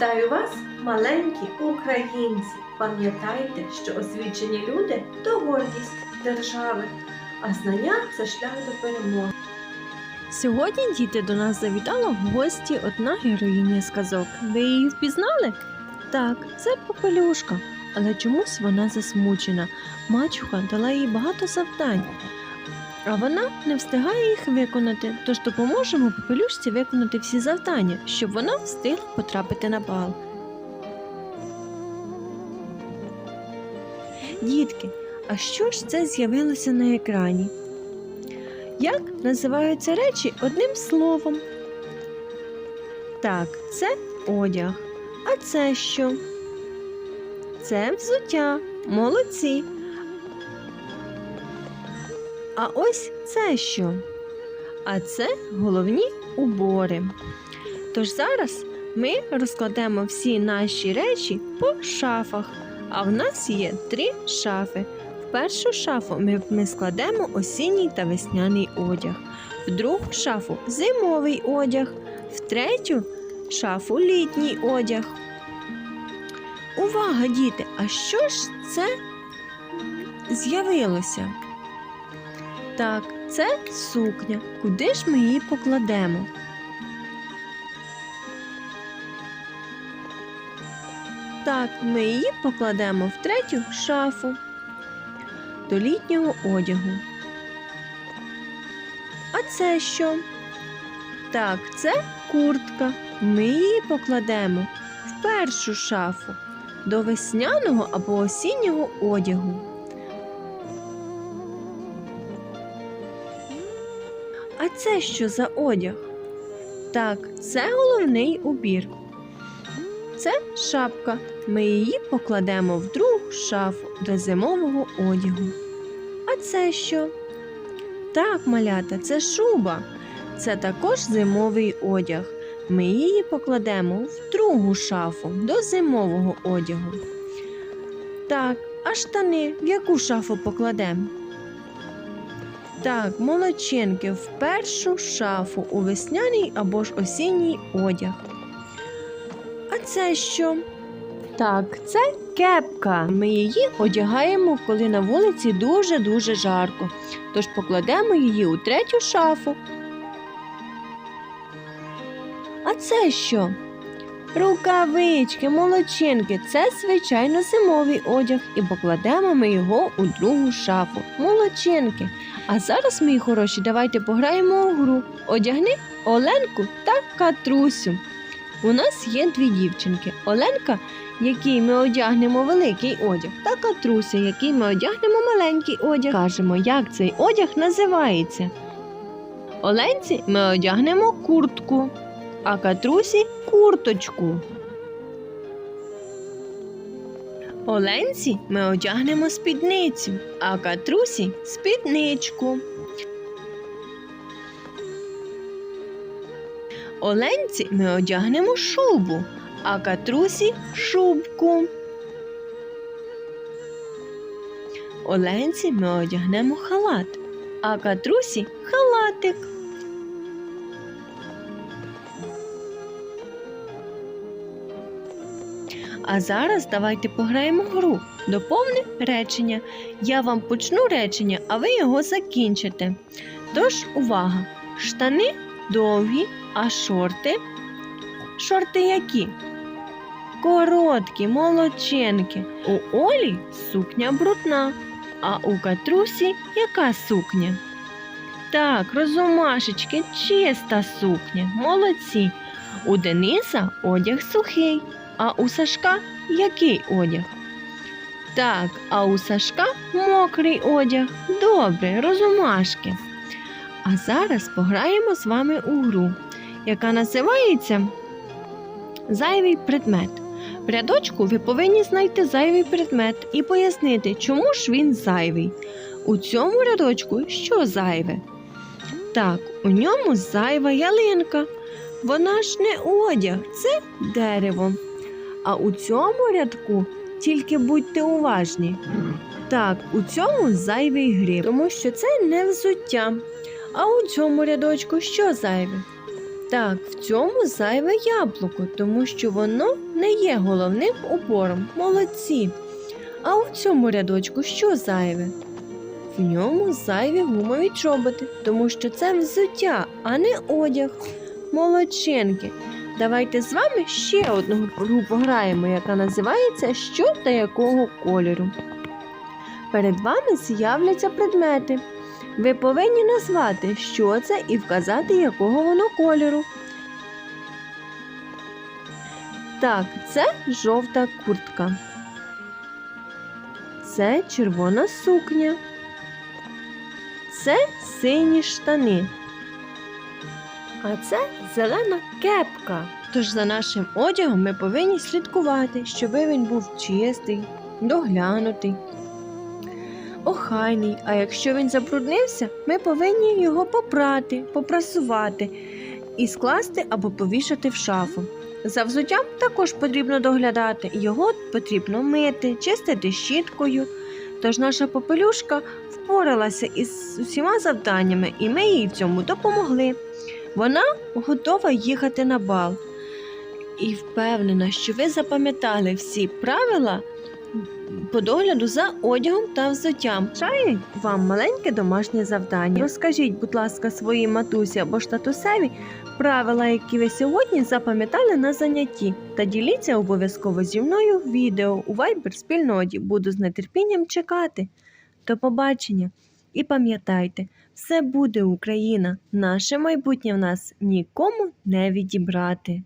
Вітаю вас, маленькі українці! Пам'ятайте, що освічені люди то гордість держави, а знання це шлях до перемоги. Сьогодні діти до нас завітала в гості одна героїня сказок. Ви її впізнали? Так, це попелюшка, але чомусь вона засмучена. Мачуха дала їй багато завдань, а вона не встигає їх виконати. Тож допоможемо попелюшці виконати всі завдання, щоб вона встигла потрапити на бал. Дітки, а що ж це з'явилося на екрані? Як називаються речі одним словом? Так, це одяг. А це що? Це взуття. Молодці. А ось це що? А це головні убори. Тож зараз ми розкладемо всі наші речі по шафах. А в нас є три шафи. В першу шафу ми, складемо осінній та весняний одяг, в другу шафу зимовий одяг, в третю шафу літній одяг. Увага, діти! А що ж це з'явилося? Так, це сукня. Куди ж ми її покладемо? Так, ми її покладемо в третю шафу до літнього одягу. А це що? Так, це куртка. Ми її покладемо в першу шафу до весняного або осіннього одягу. А це що за одяг? Так, це головний убір. Це шапка. Ми її покладемо в другу шафу до зимового одягу. А це що? Так, малята, це шуба. Це також зимовий одяг. Ми її покладемо в другу шафу до зимового одягу. Так, а штани в яку шафу покладемо? Так, молодчинки в першу шафу у весняний або ж осінній одяг. А це що? Так, це кепка. Ми її одягаємо, коли на вулиці дуже-дуже жарко. Тож покладемо її у третю шафу. А це що? Рукавички, молодчинки, це звичайно зимовий одяг, і покладемо ми його у другу шафу. Молодчинки. А зараз, мої хороші, давайте пограємо у гру. Одягни Оленку та Катрусю. У нас є дві дівчинки: Оленка, якій ми одягнемо великий одяг, та Катруся, якій ми одягнемо маленький одяг. Кажемо, як цей одяг називається. Оленці ми одягнемо куртку, а Катрусі курточку. Оленці ми одягнемо спідницю, а Катрусі спідничку. Оленці ми одягнемо шубу, а Катрусі шубку. Оленці ми одягнемо халат, а Катрусі халатик. А зараз давайте пограємо в гру. Доповни речення. Я вам почну речення, а ви його закінчите. Тож, увага! Штани довгі, а шорти. Шорти які? Короткі, молодчинки. У Олі сукня брудна, а у Катрусі яка сукня? Так, розумашечки, чиста сукня, молодці. У Дениса одяг сухий, а у Сашка який одяг? Так, а у Сашка мокрий одяг. Добре, розумашки. А зараз пограємо з вами у гру, яка називається Зайвий предмет. В рядочку ви повинні знайти зайвий предмет і пояснити, чому ж він зайвий. У цьому рядочку що зайве? Так, у ньому зайва ялинка. Вона ж не одяг, це дерево. А у цьому рядку тільки будьте уважні. Так, у цьому зайвий гриб, тому що це не взуття. А у цьому рядочку що зайве? Так, в цьому зайве яблуко, тому що воно не є головним убором. Молодці. А у цьому рядочку що зайве? В ньому зайві гумові чоботи, тому що це взуття, а не одяг. Молодчинки. Давайте з вами ще одну гру пограємо, яка називається Що та якого кольору. Перед вами з'являться предмети. Ви повинні назвати, що це, і вказати, якого воно кольору. Так, це жовта куртка. Це червона сукня. Це сині штани. А це зелена кепка. Тож за нашим одягом ми повинні слідкувати, щоб він був чистий, доглянутий, охайний. А якщо він забруднився, ми повинні його попрати, попрасувати і скласти або повішати в шафу. За взуттям також потрібно доглядати. Його потрібно мити, чистити щіткою. Тож наша попелюшка впоралася із усіма завданнями, і ми їй в цьому допомогли. Вона готова їхати на бал і впевнена, що ви запам'ятали всі правила по догляду за одягом та взуттям. Чаю вам маленьке домашнє завдання. Розкажіть, будь ласка, своїй матусі або ж татусеві правила, які ви сьогодні запам'ятали на занятті, та діліться обов'язково зі мною в відео у Viber спільноті. Буду з нетерпінням чекати. До побачення! І пам'ятайте, все буде Україна, наше майбутнє в нас нікому не відібрати.